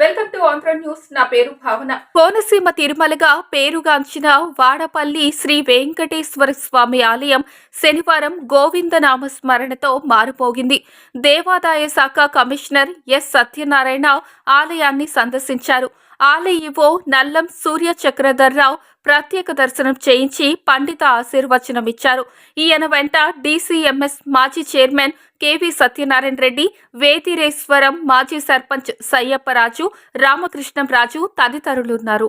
Welcome to Andhra news. నా పేరు భావన. కోనసీమ తిరుమలగా పేరుగాంచిన వాడపల్లి శ్రీ వెంకటేశ్వర స్వామి ఆలయం శనివారం గోవిందనామ స్మరణతో మారుపోగింది దేవాదాయ శాఖ కమిషనర్ ఎస్ సత్యనారాయణ ఆలయాన్ని సందర్శించారు. ఆలయవో నల్లం సూర్య చక్రధర్రావు ప్రత్యేక దర్శనం చేయించి పండిత ఆశీర్వచనం ఇచ్చారు. ఈయన వెంట డీసీఎంఎస్ మాజీ చైర్మన్ కెవి సత్యనారాయణ రెడ్డి వేదిరేశ్వరం మాజీ సర్పంచ్ సయ్యప్పరాజు రామకృష్ణంరాజు తదితరులున్నారు.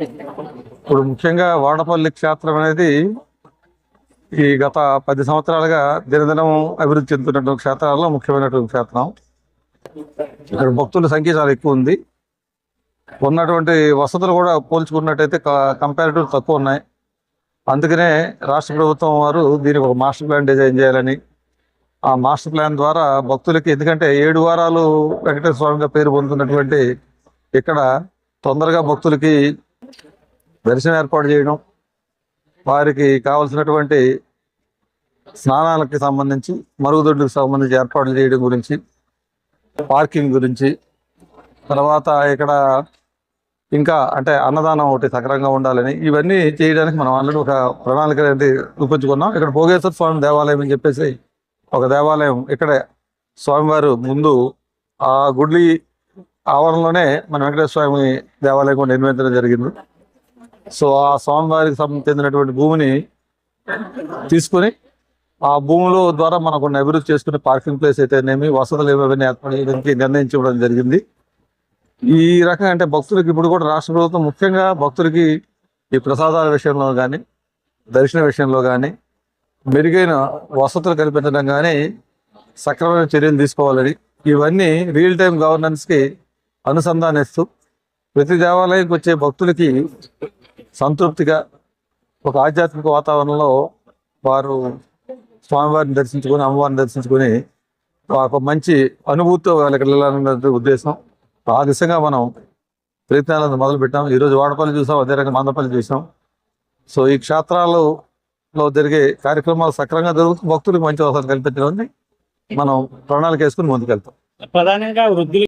ఇప్పుడు ముఖ్యంగా వాడపల్లి క్షేత్రం అనేది ఈ గత పది సంవత్సరాలుగా దినదినం అభివృద్ధి చెందుతున్నటువంటి క్షేత్రాల్లో ముఖ్యమైనటువంటి క్షేత్రం. ఇక్కడ భక్తుల సంఖ్య చాలా ఎక్కువ ఉంది. ఉన్నటువంటి వసతులు కూడా పోల్చుకున్నట్టయితే కంపారిటివ్ తక్కువ ఉన్నాయి. అందుకనే రాష్ట్ర ప్రభుత్వం వారు దీనికి ఒక మాస్టర్ ప్లాన్ డిజైన్ చేయాలని ఆ మాస్టర్ ప్లాన్ ద్వారా భక్తులకి ఎందుకంటే ఏడు వారాలు వెంకటేశ్వర స్వామిగా పేరు పొందుతున్నటువంటి ఇక్కడ తొందరగా భక్తులకి దర్శనం ఏర్పాటు చేయడం వారికి కావలసినటువంటి స్నానాలకి సంబంధించి మరుగుదొడ్లకు సంబంధించి ఏర్పాట్లు చేయడం గురించి పార్కింగ్ గురించి తర్వాత ఇక్కడ ఇంకా అంటే అన్నదానం ఒకటి సక్రంగా ఉండాలని ఇవన్నీ చేయడానికి మనం ఆల్రెడీ ఒక ప్రణాళిక అనేది రూపొంచుకున్నాం ఇక్కడ భోగేశ్వర స్వామి దేవాలయం అని చెప్పేసి ఒక దేవాలయం ఇక్కడే స్వామివారు ముందు ఆ గుడ్లి ఆవరణలోనే మన వెంకటేశ్వర స్వామి దేవాలయం కూడా నిర్మించడం జరిగింది. సో ఆ స్వామివారికి సంబంధించి చెందినటువంటి భూమిని తీసుకొని ఆ భూముల ద్వారా మనం అభివృద్ధి చేసుకునే పార్కింగ్ ప్లేస్ అయితేనేమి వసతులు ఏమేమి ఏర్పాటు చేయడానికి జరిగింది. ఈ రకంగా అంటే భక్తులకి ఇప్పుడు కూడా రాష్ట్ర ప్రభుత్వం ముఖ్యంగా భక్తులకి ఈ ప్రసాదాల విషయంలో కానీ దర్శన విషయంలో కానీ మెరుగైన వసతులు కల్పించడం కానీ సక్రమైన చర్యలు తీసుకోవాలని ఇవన్నీ రియల్ టైం గవర్నెన్స్కి అనుసంధానిస్తూ ప్రతి దేవాలయంకి వచ్చే భక్తులకి సంతృప్తిగా ఒక ఆధ్యాత్మిక వాతావరణంలో వారు స్వామివారిని దర్శించుకొని అమ్మవారిని దర్శించుకొని ఒక మంచి అనుభూతితో వాళ్ళకి వెళ్ళాలనే ఉద్దేశం. ఆ దిశగా మనం ప్రయత్నాలను మొదలుపెట్టాం. ఈరోజు వాడపల్లి చూసాం అదే రకంగా మందపల్లి చూసాం. సో ఈ క్షేత్రాలలో జరిగే కార్యక్రమాలు సక్రమంగా జరుగుతూ భక్తులకు మంచి అవసరం కల్పించడం మనం ప్రణాళిక వేసుకుని ముందుకెళ్తాం. ప్రధానంగా వృద్ధులు